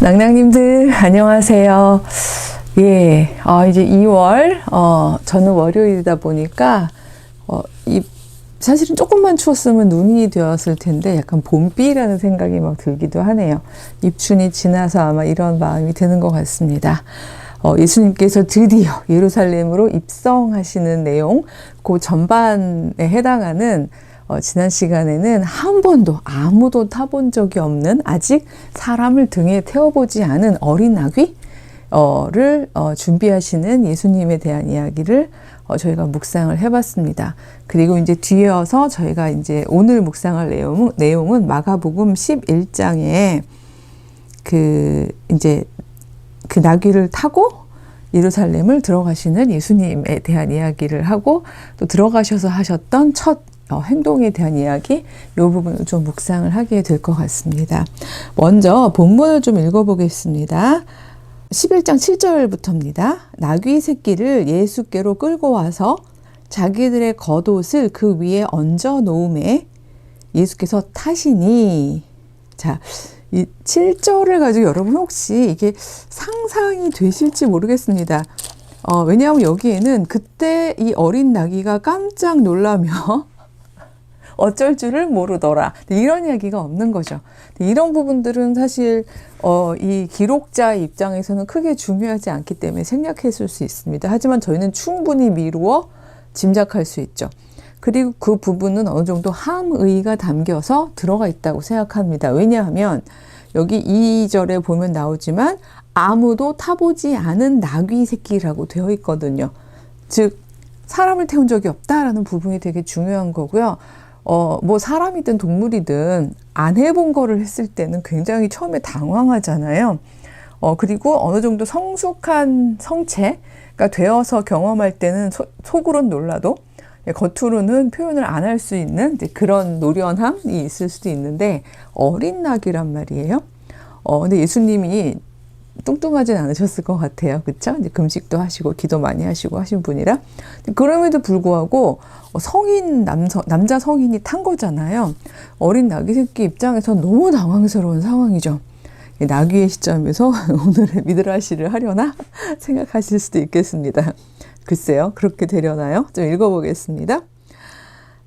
낭낭님들 안녕하세요. 예, 아, 이제 2월 어, 저는 월요일이다 보니까 어, 이 사실은 조금만 추웠으면 눈이 되었을 텐데 약간 봄비라는 생각이 막 들기도 하네요. 입춘이 지나서 아마 이런 마음이 드는 것 같습니다. 어, 예수님께서 드디어 예루살렘으로 입성하시는 내용, 그 전반에 해당하는 어, 지난 시간에는 한 번도 아무도 타본 적이 없는 아직 사람을 등에 태워보지 않은 어린 나귀 어를 어, 준비하시는 예수님에 대한 이야기를 어, 저희가 묵상을 해봤습니다. 그리고 이제 뒤에어서 저희가 이제 오늘 묵상할 내용, 내용은 마가복음 11장에 그 이제 그 나귀를 타고 예루살렘을 들어가시는 예수님에 대한 이야기를 하고 또 들어가셔서 하셨던 첫 어, 행동에 대한 이야기 이 부분을 좀 묵상을 하게 될 것 같습니다. 먼저 본문을 좀 읽어보겠습니다. 11장 7절부터입니다. 나귀 새끼를 예수께로 끌고 와서 자기들의 겉옷을 그 위에 얹어 놓음에 예수께서 타시니 자, 이 7절을 가지고 여러분 혹시 이게 상상이 되실지 모르겠습니다. 어, 왜냐하면 여기에는 그때 이 어린 나귀가 깜짝 놀라며 어쩔 줄을 모르더라. 이런 이야기가 없는 거죠. 이런 부분들은 사실 어, 이 기록자 입장에서는 크게 중요하지 않기 때문에 생략했을 수 있습니다. 하지만 저희는 충분히 미루어 짐작할 수 있죠. 그리고 그 부분은 어느 정도 함의가 담겨서 들어가 있다고 생각합니다. 왜냐하면 여기 2절에 보면 나오지만 아무도 타보지 않은 나귀 새끼라고 되어 있거든요. 즉 사람을 태운 적이 없다라는 부분이 되게 중요한 거고요. 어, 뭐 사람이든 동물이든 안 해본 거를 했을 때는 굉장히 처음에 당황하잖아요. 어, 그리고 어느 정도 성숙한 성체가 되어서 경험할 때는 소, 속으론 놀라도 겉으로는 표현을 안 할 수 있는 그런 노련함이 있을 수도 있는데 어린 낙이란 말이에요. 어, 근데 예수님이 뚱뚱하진 않으셨을 것 같아요. 그쵸? 이제 금식도 하시고, 기도 많이 하시고 하신 분이라. 그럼에도 불구하고, 성인, 남성, 남자 성인이 탄 거잖아요. 어린 나귀 새끼 입장에서 너무 당황스러운 상황이죠. 나귀의 시점에서 오늘의 미드라시를 하려나 생각하실 수도 있겠습니다. 글쎄요, 그렇게 되려나요? 좀 읽어보겠습니다.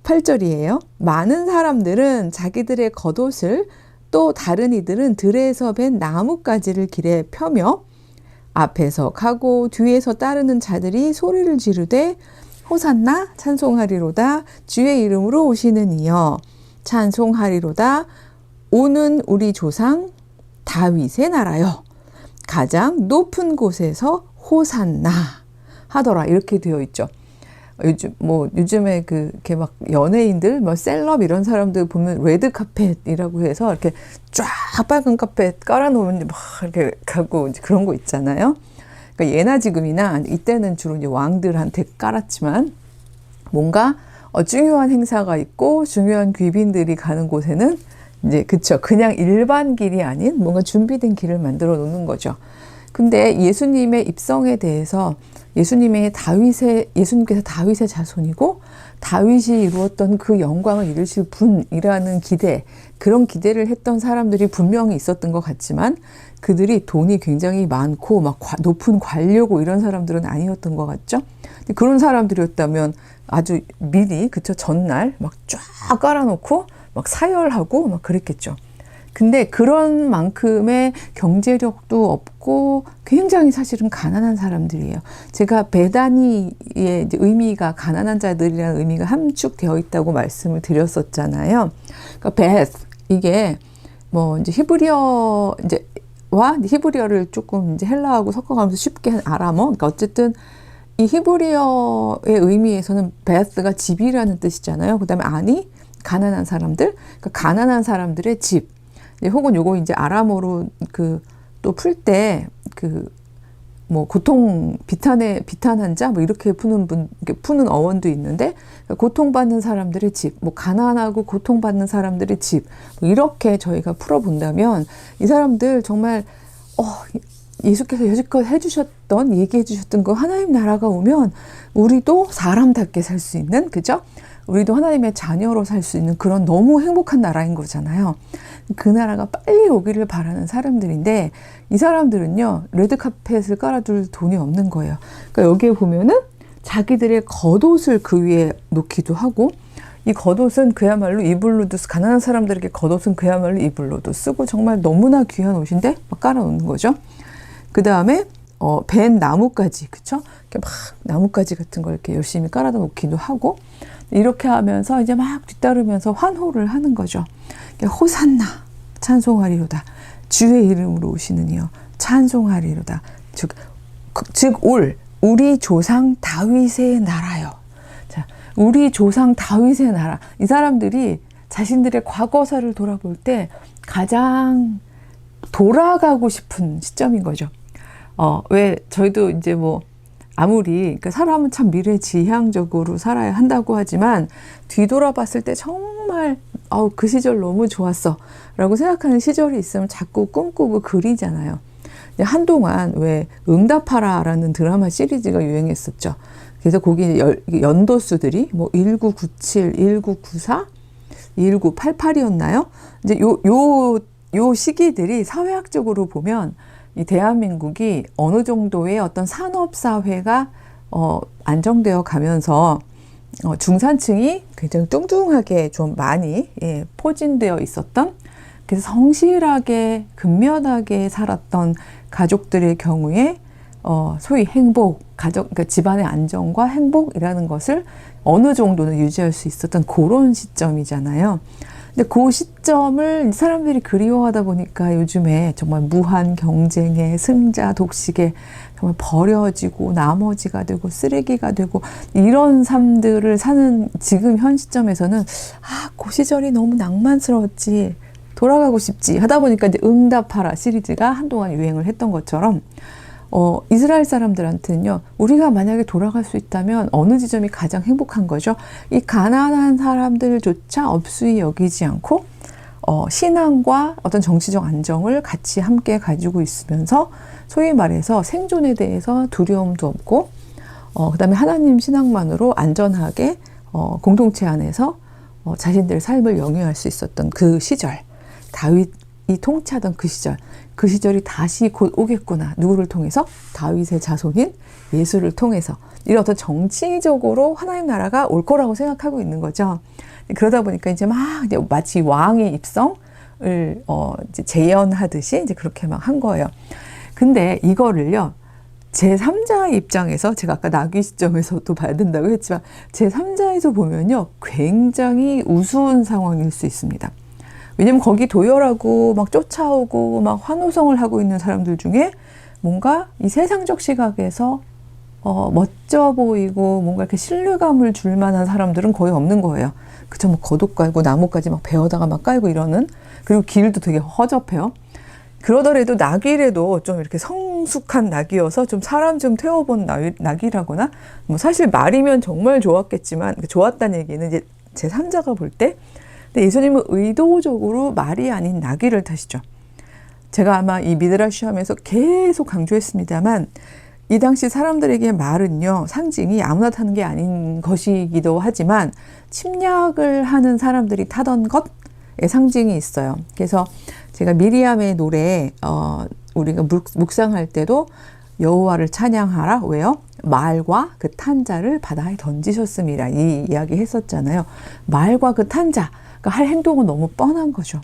8절이에요. 많은 사람들은 자기들의 겉옷을 또 다른 이들은 들에서 벤 나뭇가지를 길에 펴며 앞에서 가고 뒤에서 따르는 자들이 소리를 지르되 호산나 찬송하리로다 주의 이름으로 오시는 이여 찬송하리로다 오는 우리 조상 다윗의 나라여 가장 높은 곳에서 호산나 하더라 이렇게 되어 있죠. 요즘 뭐 요즘에 그 이렇게 막 연예인들 뭐 셀럽 이런 사람들 보면 레드 카펫이라고 해서 이렇게 쫙 빨간 카펫 깔아놓으면 막 이렇게 가고 그런 거 있잖아요. 그러니까 예나 지금이나 이때는 주로 이제 왕들한테 깔았지만 뭔가 어, 중요한 행사가 있고 중요한 귀빈들이 가는 곳에는 이제 그쵸 그냥 일반 길이 아닌 뭔가 준비된 길을 만들어 놓는 거죠. 근데 예수님의 입성에 대해서 예수님의 다윗의 예수님께서 다윗의 자손이고 다윗이 이루었던 그 영광을 이루실 분이라는 기대 그런 기대를 했던 사람들이 분명히 있었던 것 같지만 그들이 돈이 굉장히 많고 막 높은 관료고 이런 사람들은 아니었던 것 같죠. 그런 사람들이었다면 아주 미리 그쵸 전날 막 쫙 깔아놓고 막 사열하고 막 그랬겠죠. 근데 그런 만큼의 경제력도 없고 굉장히 사실은 가난한 사람들이에요. 제가 배단위의 의미가 가난한 자들이라는 의미가 함축되어 있다고 말씀을 드렸었잖아요. 그러니까 베스 이게 뭐 이제 히브리어 이제 와 히브리어를 조금 이제 헬라하고 섞어가면서 쉽게 한 아람어. 그러니까 어쨌든 이 히브리어의 의미에서는 베스가 집이라는 뜻이잖아요. 그다음에 아니 가난한 사람들, 그러니까 가난한 사람들의 집. 혹은 요거 이제 아람어로 그 또 풀 때 그 뭐 고통 비탄의 비탄 환자 뭐 이렇게 푸는 분 푸는 어원도 있는데 고통받는 사람들의 집, 뭐 가난하고 고통받는 사람들의 집 뭐 이렇게 저희가 풀어본다면 이 사람들 정말 어 예수께서 여지껏 해주셨던 얘기해 주셨던 거 하나님 나라가 오면 우리도 사람답게 살 수 있는 그죠? 우리도 하나님의 자녀로 살 수 있는 그런 너무 행복한 나라인 거잖아요. 그 나라가 빨리 오기를 바라는 사람들인데 이 사람들은요 레드 카펫을 깔아둘 돈이 없는 거예요. 그러니까 여기에 보면은 자기들의 겉옷을 그 위에 놓기도 하고 이 겉옷은 그야말로 이불로도 쓰- 가난한 사람들에게 겉옷은 그야말로 이불로도 쓰고 정말 너무나 귀한 옷인데 막 깔아놓는 거죠. 그 다음에 어, 벤 나뭇가지, 그쵸? 이렇게 막 나뭇가지 같은 걸 이렇게 열심히 깔아다 놓기도 하고, 이렇게 하면서 이제 막 뒤따르면서 환호를 하는 거죠. 호산나, 찬송하리로다. 주의 이름으로 오시는 이여, 찬송하리로다. 즉, 그- 즉, 올, 우리 조상 다윗의 나라요. 자, 우리 조상 다윗의 나라. 이 사람들이 자신들의 과거사를 돌아볼 때 가장 돌아가고 싶은 시점인 거죠. 어, 왜 저희도 이제 뭐 아무리 그러니까 사람은 참 미래 지향적으로 살아야 한다고 하지만 뒤돌아봤을 때 정말 어, 그 시절 너무 좋았어라고 생각하는 시절이 있으면 자꾸 꿈꾸고 그리잖아요. 한동안 왜 응답하라라는 드라마 시리즈가 유행했었죠. 그래서 거기 열- 연도수들이 뭐 1997, 1994, 1988이었나요? 이제 요, 요, 요 시기들이 사회학적으로 보면 이 대한민국이 어느 정도의 어떤 산업사회가 어, 안정되어 가면서 어, 중산층이 굉장히 뚱뚱하게 좀 많이 예, 포진되어 있었던 그래서 성실하게 근면하게 살았던 가족들의 경우에 어, 소위 행복, 가족, 그러니까 집안의 안정과 행복이라는 것을 어느 정도는 유지할 수 있었던 그런 시점이잖아요. 근데 그 시점을 사람들이 그리워하다 보니까 요즘에 정말 무한 경쟁에 승자 독식에 정말 버려지고 나머지가 되고 쓰레기가 되고 이런 삶들을 사는 지금 현 시점에서는 아, 그 시절이 너무 낭만스러웠지. 돌아가고 싶지 하다 보니까 이제 응답하라 시리즈가 한동안 유행을 했던 것처럼 어, 이스라엘 사람들한테는요, 우리가 만약에 돌아갈 수 있다면 어느 지점이 가장 행복한 거죠? 이 가난한 사람들조차 업수히 여기지 않고, 어, 신앙과 어떤 정치적 안정을 같이 함께 가지고 있으면서, 소위 말해서 생존에 대해서 두려움도 없고, 어, 그 다음에 하나님 신앙만으로 안전하게, 어, 공동체 안에서, 어, 자신들의 삶을 영위할 수 있었던 그 시절, 다윗 이 통치하던 그 시절, 그 시절이 다시 곧 오겠구나. 누구를 통해서? 다윗의 자손인 예수를 통해서. 이런 어떤 정치적으로 하나님 나라가 올 거라고 생각하고 있는 거죠. 그러다 보니까 이제 막 이제 마치 왕의 입성을 어 이제 재연하듯이 이제 그렇게 막 한 거예요. 근데 이거를요. 제3자 입장에서 제가 아까 나귀 시점에서도 봐야 된다고 했지만 제3자에서 보면요. 굉장히 우스운 상황일 수 있습니다. 왜냐면 거기 도열하고 막 쫓아오고 막 환호성을 하고 있는 사람들 중에 뭔가 이 세상적 시각에서 어, 멋져 보이고 뭔가 이렇게 신뢰감을 줄 만한 사람들은 거의 없는 거예요. 그쵸, 뭐 겉옷 깔고 나무까지 막 베어다가 막 깔고 이러는 그리고 길도 되게 허접해요. 그러더라도 낙이라도 좀 이렇게 성숙한 낙이어서 좀 사람 좀 태워본 낙이, 낙이라거나 뭐 사실 말이면 정말 좋았겠지만 좋았다는 얘기는 이제 제 3자가 볼 때 근데 예수님은 의도적으로 말이 아닌 나귀를 타시죠. 제가 아마 이 미드라시 하면서 계속 강조했습니다만 이 당시 사람들에게 말은요 상징이 아무나 타는 게 아닌 것이기도 하지만 침략을 하는 사람들이 타던 것의 상징이 있어요. 그래서 제가 미리암의 노래 어, 우리가 묵, 묵상할 때도 여호와를 찬양하라 왜요? 말과 그 탄자를 바다에 던지셨습니다. 이 이야기 했었잖아요. 말과 그 탄자 그러니까 할 행동은 너무 뻔한 거죠.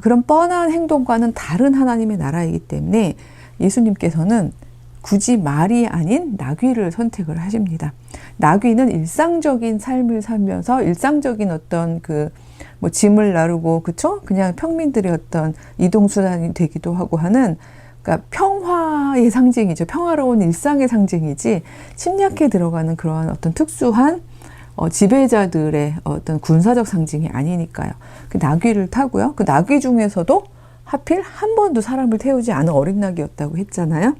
그런 뻔한 행동과는 다른 하나님의 나라이기 때문에 예수님께서는 굳이 말이 아닌 나귀를 선택을 하십니다. 나귀는 일상적인 삶을 살면서 일상적인 어떤 그 뭐 짐을 나르고 그쵸? 그냥 평민들의 어떤 이동 수단이 되기도 하고 하는 그러니까 평화의 상징이죠. 평화로운 일상의 상징이지 침략해 들어가는 그러한 어떤 특수한 어, 지배자들의 어떤 군사적 상징이 아니니까요. 그 나귀를 타고요. 그 나귀 중에서도 하필 한 번도 사람을 태우지 않은 어린 나귀였다고 했잖아요.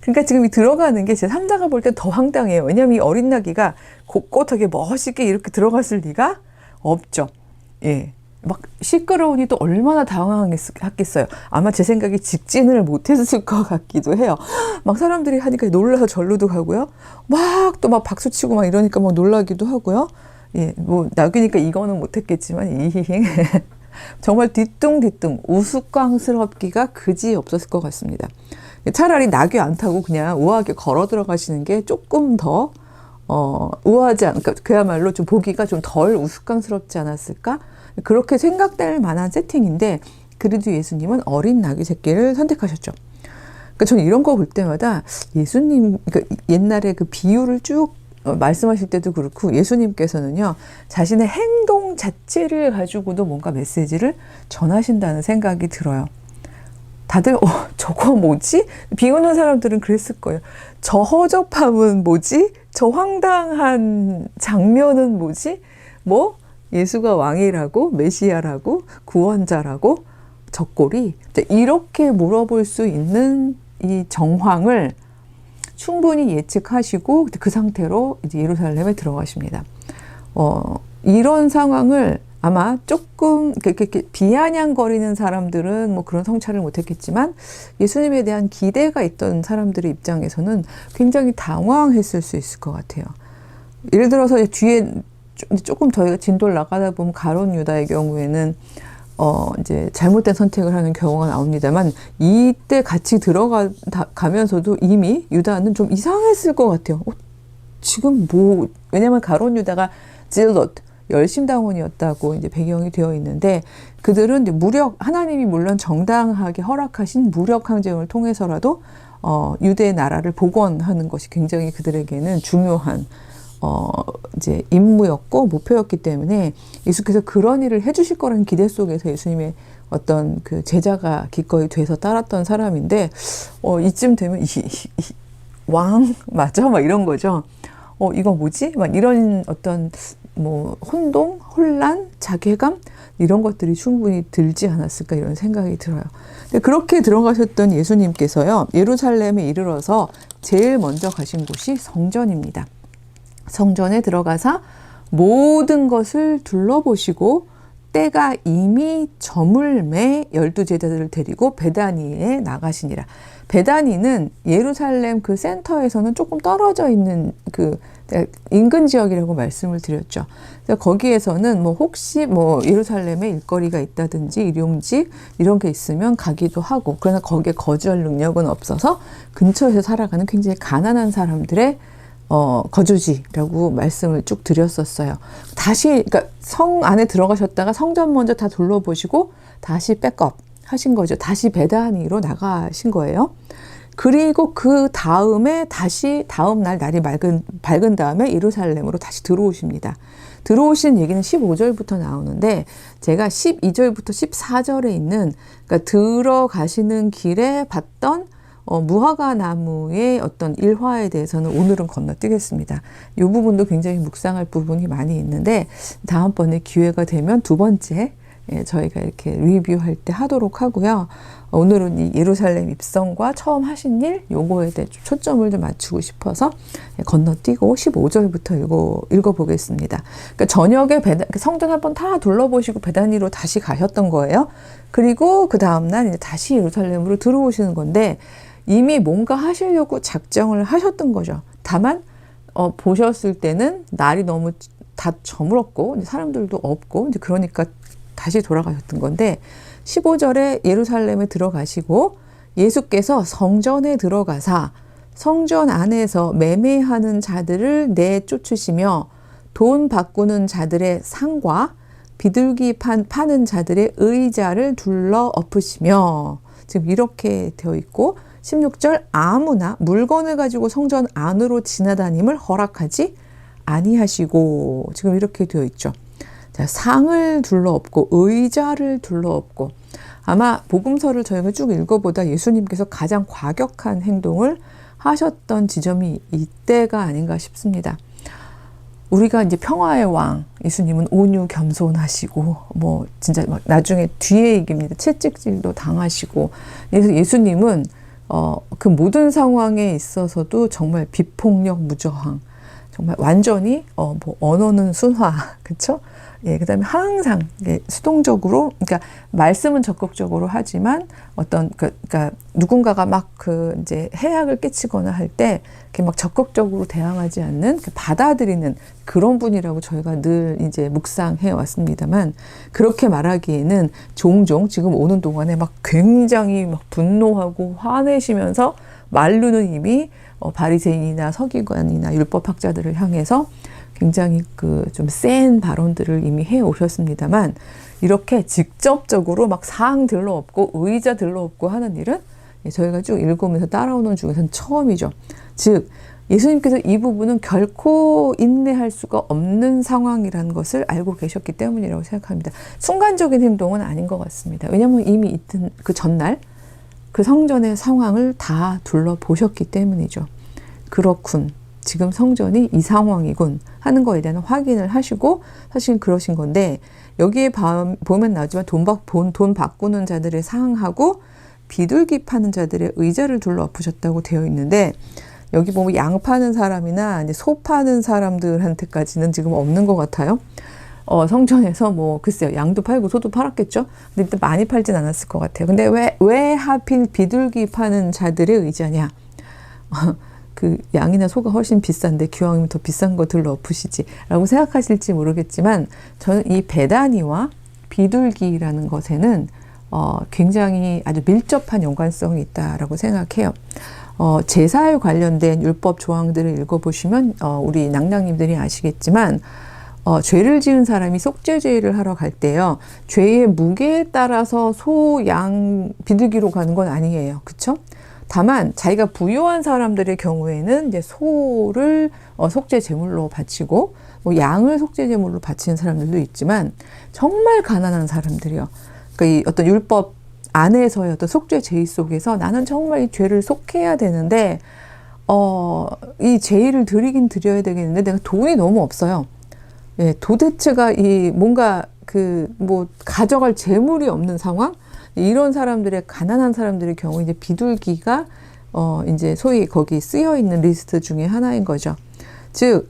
그러니까 지금 이 들어가는 게 제 3자가 볼 때 더 황당해요. 왜냐하면 이 어린 나귀가 곳곳하게 멋있게 이렇게 들어갔을 리가 없죠. 예. 막 시끄러우니 또 얼마나 당황했겠어요. 아마 제 생각에 직진을 못했을 것 같기도 해요. 막 사람들이 하니까 놀라서 절로도 가고요. 막 또 막 박수 치고 막 이러니까 막 놀라기도 하고요. 예, 뭐 나그니까 이거는 못했겠지만 이히히 정말 뒤뚱뒤뚱 우스꽝스럽기가 그지 없었을 것 같습니다. 차라리 낙이 안 타고 그냥 우아하게 걸어 들어가시는 게 조금 더 어, 우아하지 않, 그러니까 그야말로 좀 보기가 좀 덜 우스꽝스럽지 않았을까? 그렇게 생각될 만한 세팅인데 그래도 예수님은 어린 나귀 새끼를 선택하셨죠. 그러니까 저는 이런 거 볼 때마다 예수님, 그러니까 옛날에 그 비유를 쭉 어, 말씀하실 때도 그렇고 예수님께서는요 자신의 행동 자체를 가지고도 뭔가 메시지를 전하신다는 생각이 들어요. 다들 어 저거 뭐지? 비우는 사람들은 그랬을 거예요. 저 허접함은 뭐지? 저 황당한 장면은 뭐지? 뭐 예수가 왕이라고 메시아라고 구원자라고 적골이 이렇게 물어볼 수 있는 이 정황을 충분히 예측하시고 그 상태로 이제 예루살렘에 들어가십니다. 어, 이런 상황을 아마 조금 이렇게, 비아냥거리는 사람들은 뭐 그런 성찰을 못했겠지만 예수님에 대한 기대가 있던 사람들의 입장에서는 굉장히 당황했을 수 있을 것 같아요. 예를 들어서 뒤에 조금 더희가 진도를 나가다 보면 가론 유다의 경우에는 어, 이제 잘못된 선택을 하는 경우가 나옵니다만 이때 같이 들어가면서도 이미 유다는 좀 이상했을 것 같아요. 어, 지금 뭐, 왜냐면 가론 유다가 질롯, 열심당원이었다고 이제 배경이 되어 있는데 그들은 이제 무력, 하나님이 물론 정당하게 허락하신 무력 항쟁을 통해서라도 어, 유대 나라를 복원하는 것이 굉장히 그들에게는 중요한 어, 이제 임무였고 목표였기 때문에 예수께서 그런 일을 해주실 거라는 기대 속에서 예수님의 어떤 그 제자가 기꺼이 돼서 따랐던 사람인데, 어, 이쯤 되면 이, 이, 이, 왕, 맞아? 막 이런 거죠. 어, 이거 뭐지? 막 이런 어떤 뭐 혼동, 혼란, 자괴감 이런 것들이 충분히 들지 않았을까 이런 생각이 들어요. 근데 그렇게 들어가셨던 예수님께서요 예루살렘에 이르러서 제일 먼저 가신 곳이 성전입니다. 성전에 들어가서 모든 것을 둘러보시고 때가 이미 저물매 열두 제자들을 데리고 베다니에 나가시니라. 베다니는 예루살렘 그 센터에서는 조금 떨어져 있는 그 인근 지역이라고 말씀을 드렸죠. 거기에서는 뭐 혹시 뭐 예루살렘에 일거리가 있다든지 일용직 이런 게 있으면 가기도 하고 그러나 거기에 거주할 능력은 없어서 근처에서 살아가는 굉장히 가난한 사람들의 어, 거주지라고 말씀을 쭉 드렸었어요. 다시, 그러니까 성 안에 들어가셨다가 성전 먼저 다 둘러보시고 다시 백업 하신 거죠. 다시 베다니로 나가신 거예요. 그리고 그 다음에 다시 다음 날 날이 맑은, 밝은 다음에 예루살렘으로 다시 들어오십니다. 들어오신 얘기는 15절부터 나오는데 제가 12절부터 14절에 있는 그러니까 들어가시는 길에 봤던 어, 무화과 나무의 어떤 일화에 대해서는 오늘은 건너뛰겠습니다. 이 부분도 굉장히 묵상할 부분이 많이 있는데 다음번에 기회가 되면 두 번째 예, 저희가 이렇게 리뷰할 때 하도록 하고요. 오늘은 이 예루살렘 입성과 처음 하신 일 요거에 대해 초점을 좀 맞추고 싶어서 건너뛰고 15절부터 읽어, 읽어보겠습니다. 그러니까 저녁에 배단, 성전 한번 다 둘러보시고 베다니로 다시 가셨던 거예요. 그리고 그 다음날 다시 예루살렘으로 들어오시는 건데 이미 뭔가 하시려고 작정을 하셨던 거죠. 다만 어, 보셨을 때는 날이 너무 다 저물었고 사람들도 없고 이제 그러니까 다시 돌아가셨던 건데 15절에 예루살렘에 들어가시고 예수께서 성전에 들어가사 성전 안에서 매매하는 자들을 내쫓으시며 돈 바꾸는 자들의 상과 비둘기 판, 파는 자들의 의자를 둘러 엎으시며 지금 이렇게 되어 있고 16절 아무나 물건을 가지고 성전 안으로 지나다님을 허락하지 아니하시고 지금 이렇게 되어 있죠. 자, 상을 둘러엎고 의자를 둘러엎고 아마 복음서를 저희가 쭉 읽어보다 예수님께서 가장 과격한 행동을 하셨던 지점이 이때가 아닌가 싶습니다. 우리가 이제 평화의 왕 예수님은 온유 겸손하시고 뭐 진짜 막 나중에 뒤에 얘기입니다. 채찍질도 당하시고 그래서 예수님은 어, 그 모든 상황에 있어서도 정말 비폭력 무저항, 정말 완전히 어, 뭐 언어는 순화, 그쵸? 예, 그다음에 항상 예, 수동적으로, 그러니까 말씀은 적극적으로 하지만 어떤 그, 그러니까 누군가가 막 그 이제 해악을 끼치거나 할 때 이렇게 막 적극적으로 대항하지 않는 그 받아들이는 그런 분이라고 저희가 늘 이제 묵상해 왔습니다만 그렇게 말하기에는 종종 지금 오는 동안에 막 굉장히 막 분노하고 화내시면서 말로는 이미 어, 바리새인이나 서기관이나 율법학자들을 향해서 굉장히 그 좀 센 발언들을 이미 해 오셨습니다만 이렇게 직접적으로 막 사항 들러 없고 의자 들러 없고 하는 일은 예, 저희가 쭉 읽으면서 따라오는 중에서는 처음이죠. 즉 예수님께서 이 부분은 결코 인내할 수가 없는 상황이라는 것을 알고 계셨기 때문이라고 생각합니다. 순간적인 행동은 아닌 것 같습니다. 왜냐하면 이미 있던 그 전날 그 성전의 상황을 다 둘러보셨기 때문이죠. 그렇군. 지금 성전이 이 상황이군 하는 거에 대한 확인을 하시고 사실 그러신 건데 여기에 봐- 보면 나오지만 돈, 바, 돈, 돈 바꾸는 자들의 상하고 비둘기 파는 자들의 의자를 둘러 엎으셨다고 되어 있는데 여기 보면 양 파는 사람이나 소 파는 사람들한테까지는 지금 없는 것 같아요. 어, 성전에서 뭐 글쎄요 양도 팔고 소도 팔았겠죠. 근데 일단 많이 팔진 않았을 것 같아요. 근데 왜 왜 하필 비둘기 파는 자들의 의자냐? 그 양이나 소가 훨씬 비싼데 기왕이면 더 비싼 거 들러 엎으시지라고 생각하실지 모르겠지만 저는 이 배단위와 비둘기라는 것에는 어, 굉장히 아주 밀접한 연관성이 있다라고 생각해요. 어, 제사에 관련된 율법 조항들을 읽어보시면 어, 우리 낭낭님들이 아시겠지만 어, 죄를 지은 사람이 속죄죄를 하러 갈 때요. 죄의 무게에 따라서 소, 양, 비둘기로 가는 건 아니에요. 그쵸? 다만 자기가 부유한 사람들의 경우에는 이제 소를 어, 속죄 제물로 바치고 뭐 양을 속죄 제물로 바치는 사람들도 있지만 정말 가난한 사람들이요. 그러니까 이 어떤 율법 안에서의 어떤 속죄 제의 속에서 나는 정말 이 죄를 속해야 되는데 어, 이 제의를 드리긴 드려야 되겠는데 내가 돈이 너무 없어요. 예, 도대체가 이 뭔가 그 뭐 가져갈 재물이 없는 상황 이런 사람들의 가난한 사람들의 경우 이제 비둘기가 어 이제 소위 거기 쓰여 있는 리스트 중에 하나인 거죠. 즉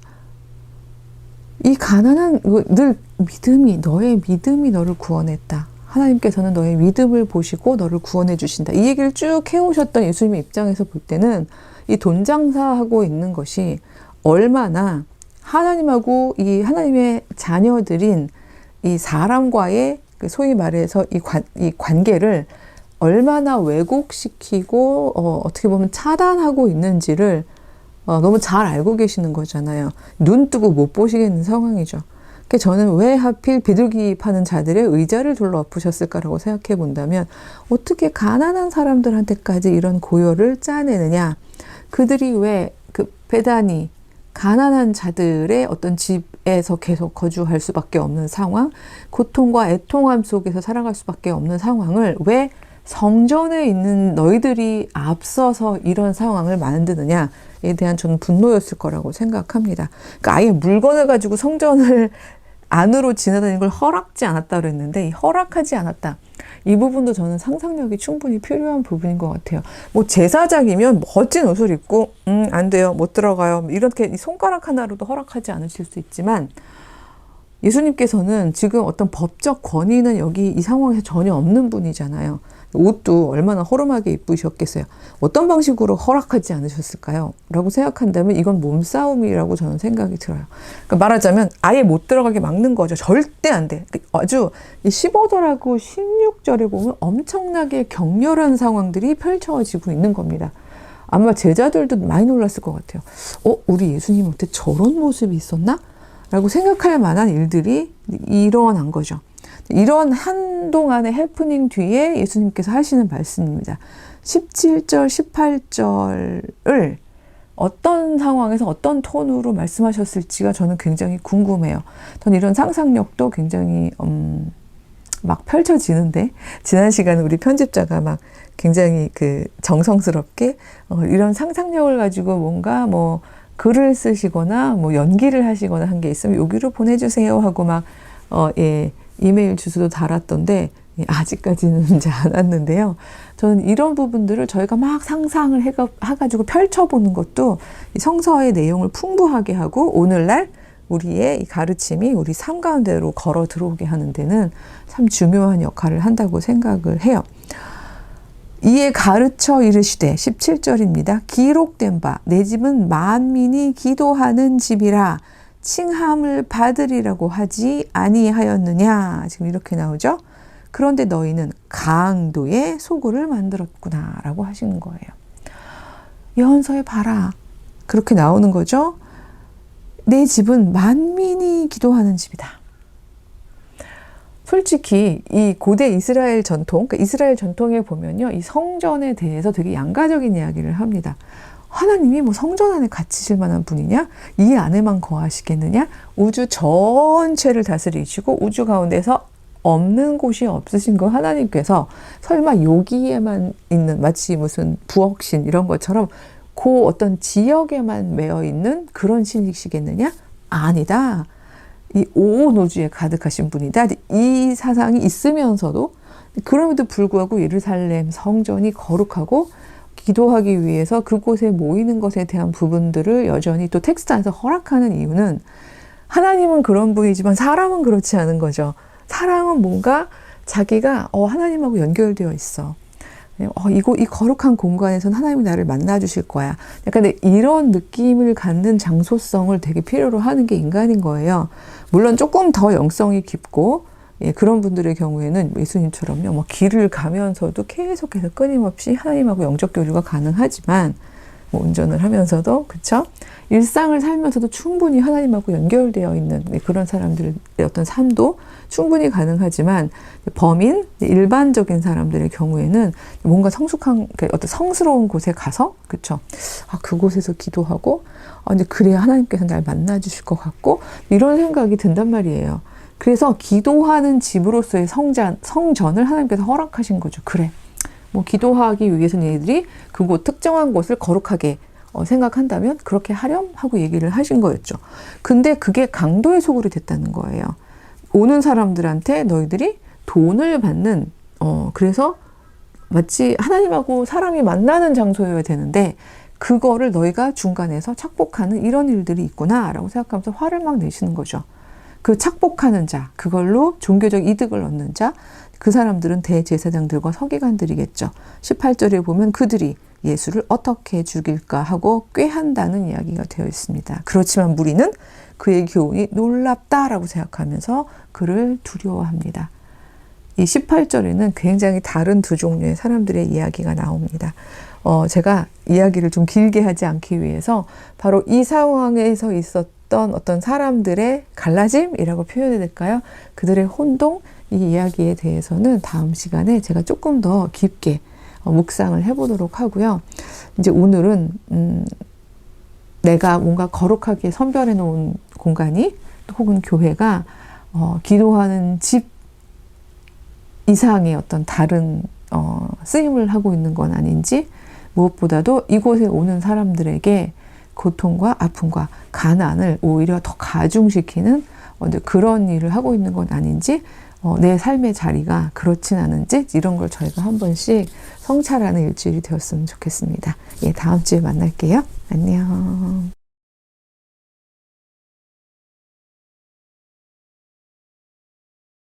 이 가난한 그늘 믿음이 너의 믿음이 너를 구원했다. 하나님께서는 너의 믿음을 보시고 너를 구원해 주신다. 이 얘기를 쭉 해오셨던 예수님의 입장에서 볼 때는 이 돈 장사하고 있는 것이 얼마나 하나님하고 이 하나님의 자녀들인 이 사람과의 그 소위 말해서 이, 관, 이 관계를 얼마나 왜곡시키고 어, 어떻게 보면 차단하고 있는지를 어, 너무 잘 알고 계시는 거잖아요. 눈 뜨고 못 보시겠는 상황이죠. 그러니까 저는 왜 하필 비둘기 파는 자들의 의자를 둘러 엎으셨을까라고 생각해 본다면 어떻게 가난한 사람들한테까지 이런 고열을 짜내느냐. 그들이 왜 그 배단이 가난한 자들의 어떤 집에서 계속 거주할 수밖에 없는 상황, 고통과 애통함 속에서 살아갈 수밖에 없는 상황을 왜 성전에 있는 너희들이 앞서서 이런 상황을 만드느냐에 대한 저는 분노였을 거라고 생각합니다. 그러니까 아예 물건을 가지고 성전을 안으로 지나다니는 걸 허락지 않았다 그랬는데 이 허락하지 않았다. 이 부분도 저는 상상력이 충분히 필요한 부분인 것 같아요. 뭐 제사장이면 멋진 옷을 입고 음 안 돼요 못 들어가요 이렇게 이 손가락 하나로도 허락하지 않으실 수 있지만 예수님께서는 지금 어떤 법적 권위는 여기 이 상황에서 전혀 없는 분이잖아요. 옷도 얼마나 허름하게 입으셨겠어요. 어떤 방식으로 허락하지 않으셨을까요? 라고 생각한다면 이건 몸싸움이라고 저는 생각이 들어요. 그러니까 말하자면 아예 못 들어가게 막는 거죠. 절대 안 돼. 아주 15절하고 16절에 보면 엄청나게 격렬한 상황들이 펼쳐지고 있는 겁니다. 아마 제자들도 많이 놀랐을 것 같아요. 어, 우리 예수님 어때 저런 모습이 있었나? 라고 생각할 만한 일들이 일어난 거죠. 이런 한동안의 해프닝 뒤에 예수님께서 하시는 말씀입니다. 17절, 18절을 어떤 상황에서 어떤 톤으로 말씀하셨을지가 저는 굉장히 궁금해요. 전 이런 상상력도 굉장히 음, 막 펼쳐지는데 지난 시간에 우리 편집자가 막 굉장히 그 정성스럽게 어, 이런 상상력을 가지고 뭔가 뭐 글을 쓰시거나 뭐 연기를 하시거나 한 게 있으면 여기로 보내주세요 하고 막 어, 예, 이메일 주소도 달았던데 예, 아직까지는 이제 안 왔는데요. 저는 이런 부분들을 저희가 막 상상을 해가, 해가지고 펼쳐보는 것도 이 성서의 내용을 풍부하게 하고 오늘날 우리의 이 가르침이 우리 삶 가운데로 걸어 들어오게 하는 데는 참 중요한 역할을 한다고 생각을 해요. 이에 가르쳐 이르시되 17절입니다. 기록된 바 내 집은 만민이 기도하는 집이라 칭함을 받으리라고 하지 아니하였느냐 지금 이렇게 나오죠. 그런데 너희는 강도의 소굴을 만들었구나라고 하시는 거예요. 예언서에 봐라 그렇게 나오는 거죠. 내 집은 만민이 기도하는 집이다. 솔직히 이 고대 이스라엘 전통, 그러니까 이스라엘 전통에 보면요, 이 성전에 대해서 되게 양가적인 이야기를 합니다. 하나님이 뭐 성전 안에 갇히실 만한 분이냐? 이 안에만 거하시겠느냐? 우주 전체를 다스리시고 우주 가운데서 없는 곳이 없으신 그 하나님께서 설마 여기에만 있는 마치 무슨 부엌신 이런 것처럼 그 어떤 지역에만 매여 있는 그런 신이시겠느냐? 아니다. 이 온 우주에 가득하신 분이다. 이 사상이 있으면서도 그럼에도 불구하고 예루살렘 성전이 거룩하고 기도하기 위해서 그곳에 모이는 것에 대한 부분들을 여전히 또 텍스트 안에서 허락하는 이유는 하나님은 그런 분이지만 사람은 그렇지 않은 거죠. 사람은 뭔가 자기가 어, 하나님하고 연결되어 있어. 어, 이거, 이 거룩한 공간에서는 하나님이 나를 만나 주실 거야. 약간 이런 느낌을 갖는 장소성을 되게 필요로 하는 게 인간인 거예요. 물론 조금 더 영성이 깊고, 예, 그런 분들의 경우에는 예수님처럼요, 뭐 길을 가면서도 계속해서 끊임없이 하나님하고 영적 교류가 가능하지만, 뭐 운전을 하면서도, 그쵸? 일상을 살면서도 충분히 하나님하고 연결되어 있는 그런 사람들의 어떤 삶도 충분히 가능하지만 범인 일반적인 사람들의 경우에는 뭔가 성숙한 어떤 성스러운 곳에 가서 그쵸 아 그곳에서 기도하고 아 근데 그래야 하나님께서 날 만나 주실 것 같고 이런 생각이 든단 말이에요. 그래서 기도하는 집으로서의 성전 성전을 하나님께서 허락하신 거죠. 그래. 뭐 기도하기 위해서는 얘들이 그곳 특정한 곳을 거룩하게 어, 생각한다면 그렇게 하렴 하고 얘기를 하신 거였죠. 근데 그게 강도의 소굴이 됐다는 거예요. 오는 사람들한테 너희들이 돈을 받는 어 그래서 마치 하나님하고 사람이 만나는 장소여야 되는데 그거를 너희가 중간에서 착복하는 이런 일들이 있구나라고 생각하면서 화를 막 내시는 거죠. 그 착복하는 자, 그걸로 종교적 이득을 얻는 자, 그 사람들은 대제사장들과 서기관들이겠죠. 18절에 보면 그들이 예수를 어떻게 죽일까 하고 꾀한다는 이야기가 되어 있습니다. 그렇지만 무리는 그의 교훈이 놀랍다라고 생각하면서 그를 두려워합니다. 이 18절에는 굉장히 다른 두 종류의 사람들의 이야기가 나옵니다. 어, 제가 이야기를 좀 길게 하지 않기 위해서 바로 이 상황에서 있었던 어떤 사람들의 갈라짐이라고 표현해야 될까요? 그들의 혼동, 이 이야기에 대해서는 다음 시간에 제가 조금 더 깊게 어, 묵상을 해보도록 하고요. 이제 오늘은 음, 내가 뭔가 거룩하게 선별해 놓은 공간이 혹은 교회가 어, 기도하는 집 이상의 어떤 다른 어, 쓰임을 하고 있는 건 아닌지 무엇보다도 이곳에 오는 사람들에게 고통과 아픔과 가난을 오히려 더 가중시키는 어, 그런 일을 하고 있는 건 아닌지 어, 내 삶의 자리가 그렇진 않은지 이런 걸 저희가 한 번씩 성찰하는 일주일이 되었으면 좋겠습니다. 예, 다음 주에 만날게요. 안녕.